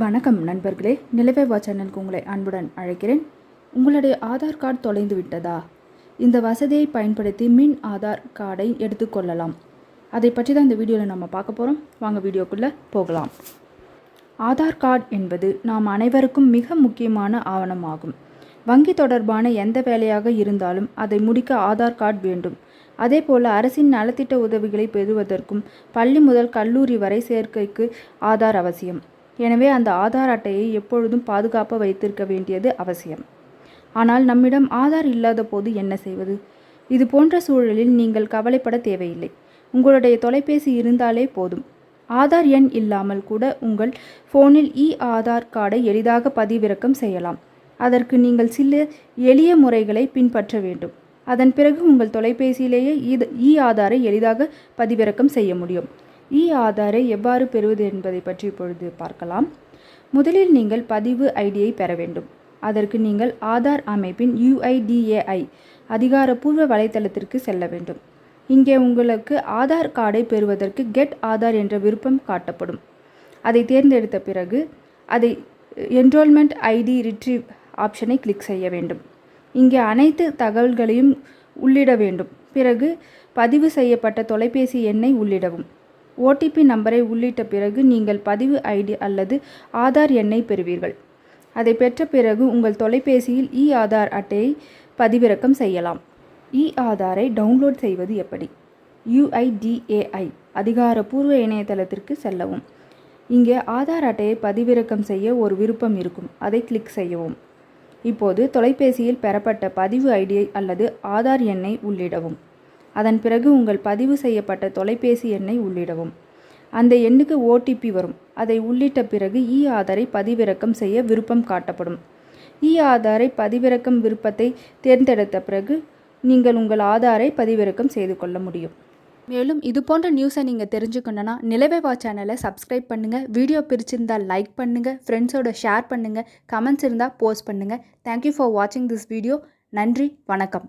வணக்கம் நண்பர்களே. நிலவேவா சேனலுக்கு உங்களை அன்புடன் அழைக்கிறேன். உங்களுடைய ஆதார் கார்டு தொலைந்து விட்டதா? இந்த வசதியை பயன்படுத்தி மின் ஆதார் கார்டை எடுத்துக்கொள்ளலாம் அதை பற்றி தான் இந்த வீடியோவில் நம்ம பார்க்க போகிறோம் வாங்க வீடியோக்குள்ளே போகலாம். ஆதார் கார்டு என்பது நாம் அனைவருக்கும் மிக முக்கியமான ஆவணமாகும். வங்கி தொடர்பான எந்த வேலையாக இருந்தாலும் அதை முடிக்க ஆதார் கார்டு வேண்டும். அதேபோல் அரசின் நலத்திட்ட உதவிகளை பெறுவதற்கும் பள்ளி முதல் கல்லூரி வரை சேர்க்கைக்கு ஆதார் அவசியம். எனவே அந்த ஆதார் அட்டையை எப்பொழுதும் பாதுகாப்பாக வைத்திருக்க வேண்டியது அவசியம். ஆனால் நம்மிடம் ஆதார் இல்லாத போது என்ன செய்வது? இது போன்ற சூழலில் நீங்கள் கவலைப்பட தேவையில்லை. உங்களுடைய தொலைபேசி இருந்தாலே போதும். ஆதார் எண் இல்லாமல் கூட உங்கள் ஃபோனில் இ ஆதார் கார்டை எளிதாக பதிவிறக்கம் செய்யலாம். அதற்கு நீங்கள் சில எளிய முறைகளை பின்பற்ற வேண்டும். அதன் பிறகு உங்கள் தொலைபேசியிலேயே இது இ ஆதாரை எளிதாக பதிவிறக்கம் செய்ய முடியும். இ ஆதாரை எவ்வாறு பெறுவது என்பதை பற்றி இப்பொழுது பார்க்கலாம். முதலில் நீங்கள் பதிவு ஐடியை பெற வேண்டும். அதற்கு நீங்கள் ஆதார் அமைப்பின் யுஐடிஏஐ அதிகாரப்பூர்வ வலைத்தளத்திற்கு செல்ல வேண்டும். இங்கே உங்களுக்கு ஆதார் கார்டை பெறுவதற்கு கெட் ஆதார் என்ற விருப்பம் காட்டப்படும். அதை தேர்ந்தெடுத்த பிறகு அதை என்ரோல்மெண்ட் ஐடி ரிட்ரீவ் ஆப்ஷனை கிளிக் செய்ய வேண்டும். இங்கே அனைத்து தகவல்களையும் உள்ளிட வேண்டும். பிறகு பதிவு செய்யப்பட்ட தொலைபேசி எண்ணை உள்ளிடவும். ஓடிபி நம்பரை உள்ளிட்ட பிறகு நீங்கள் பதிவு ஐடி அல்லது ஆதார் எண்ணை பெறுவீர்கள். அதை பெற்ற பிறகு உங்கள் தொலைபேசியில் இ ஆதார் அட்டையை பதிவிறக்கம் செய்யலாம். இ ஆதாரை டவுன்லோட் செய்வது எப்படி? யுஐடிஏஐ அதிகாரப்பூர்வ இணையதளத்திற்கு செல்லவும். இங்கே ஆதார் அட்டையை பதிவிறக்கம் செய்ய ஒரு விருப்பம் இருக்கும். அதை கிளிக் செய்யவும். இப்போது தொலைபேசியில் பெறப்பட்ட பதிவு ஐடியை அல்லது ஆதார் எண்ணை உள்ளிடவும். அதன் பிறகு உங்கள் பதிவு செய்யப்பட்ட தொலைபேசி எண்ணை உள்ளிடவும். அந்த எண்ணுக்கு ஓடிபி வரும். அதை உள்ளிட்ட பிறகு இ ஆதாரை பதிவிறக்கம் செய்ய விருப்பம் காட்டப்படும். இ ஆதாரை பதிவிறக்கம் விருப்பத்தை தேர்ந்தெடுத்த பிறகு நீங்கள் உங்கள் ஆதாரை பதிவிறக்கம் செய்து கொள்ள முடியும். மேலும் இது போன்ற நியூஸை நீங்கள் தெரிஞ்சுக்கணுன்னா நிலவேவா சேனலை சப்ஸ்கிரைப் பண்ணுங்கள் வீடியோ பிரிச்சிருந்தால் லைக் பண்ணுங்கள் ஃப்ரெண்ட்ஸோட ஷேர் பண்ணுங்கள் கமெண்ட்ஸ் இருந்தால் போஸ்ட் பண்ணுங்கள் தேங்க்யூ ஃபார் வாட்சிங் திஸ் வீடியோ நன்றி. வணக்கம்.